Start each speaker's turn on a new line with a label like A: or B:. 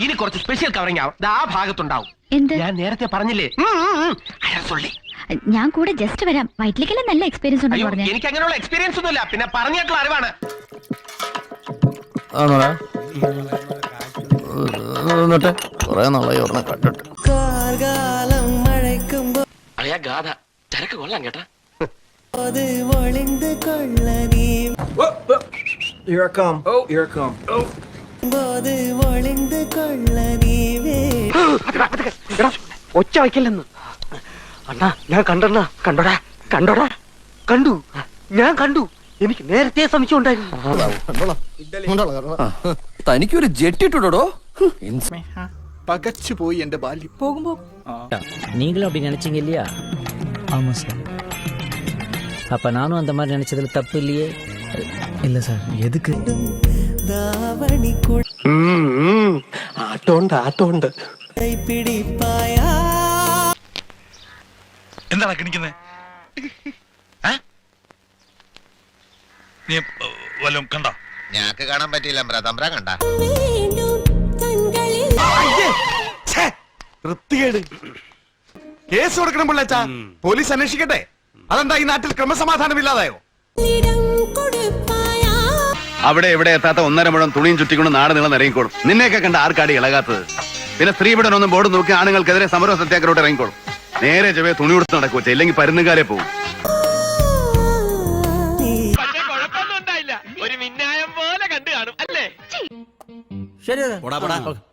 A: ഇനി കുറച്ച് special covering ആവും. ആ ഭാഗത്തുണ്ടാവും.
B: എന്ത്?
A: ഞാൻ നേരത്തെ പറഞ്ഞില്ലേ?
B: ഞാൻ കൂടെ ജസ്റ്റ് വരാം. വയറ്റിലേക്കെല്ലാം നല്ല എക്സ്പീരിയൻസ് ഉണ്ടെന്ന്
A: എനിക്ക് അങ്ങനെയുള്ള എക്സ്പീരിയൻസ് ഒന്നുമില്ല. പിന്നെ പറഞ്ഞിട്ടുള്ള അറിവാണ്.
C: ആ. നോടാ
A: കാർകാലം ഗാഥ ചരക്ക് കൊള്ളാം കേട്ടാ.
C: ஒளிந்து கொள்ள நீ வே
D: ഒച്ച വയ്ക്കില്ലെന്ന് അണ്ണാ ഞാൻ കണ്ടണ്ണ കണ്ടോടാ കണ്ടോടാ കണ്ടു ഞാൻ കണ്ടു എനിക്ക് നേരത്തെ സംശയം ഉണ്ടായിരുന്നു
E: തനിക്കൊരു ജെറ്റ് ഇട്ടുടോ
F: പകച്ചുപോയി എന്റെ ബാല്യം പോകുമ്പോ
G: நீங்களும் அப்படி நினைச்சீங்க இல்லையா ஆமா சார் அப்ப நானும் அந்த மாதிரி நினைச்சதுல தப்பு இல்லையே இல்ல சார் எதுக்கு
C: தாவணி
A: ആട്ടോണ്ട് ആട്ടോണ്ട്
H: എന്താണ് കിണിക്കുന്നത് നീ വല്ലതും കണ്ടോ?
I: ഞങ്ങക്ക് കാണാൻ പറ്റിയില്ല അമ്പ്ര. തമ്പ്ര കണ്ട?
F: വൃത്തികേട്. കേസ് കൊടുക്കണം പിള്ളേച്ചാ. പോലീസ് അന്വേഷിക്കട്ടെ. അതെന്താ ഈ നാട്ടിൽ ക്രമസമാധാനം ഇല്ലാതായോ
J: അവിടെ എവിടെ എത്താത്ത ഒന്നര മുഴം തുണിയും ചുറ്റിക്കൊണ്ട് നാട് നീളം ഇറങ്ങിക്കോളും നിന്നെയൊക്കെ കണ്ട ആർക്കാടി ഇളകാത്തത് പിന്നെ സ്ത്രീപീഡനൊന്നും ബോർഡ് നോക്കി ആണുങ്ങൾക്കെതിരെ സമരോ സത്യാഗ്രഹോട്ട് ഇറങ്ങിക്കോളും നേരെ ചെവേ തുണി കൊടുത്ത് നടക്കുക ഇല്ലെങ്കിൽ പരുന്നുകാരെ പോകും
A: ശരി കുഴപ്പമൊന്നും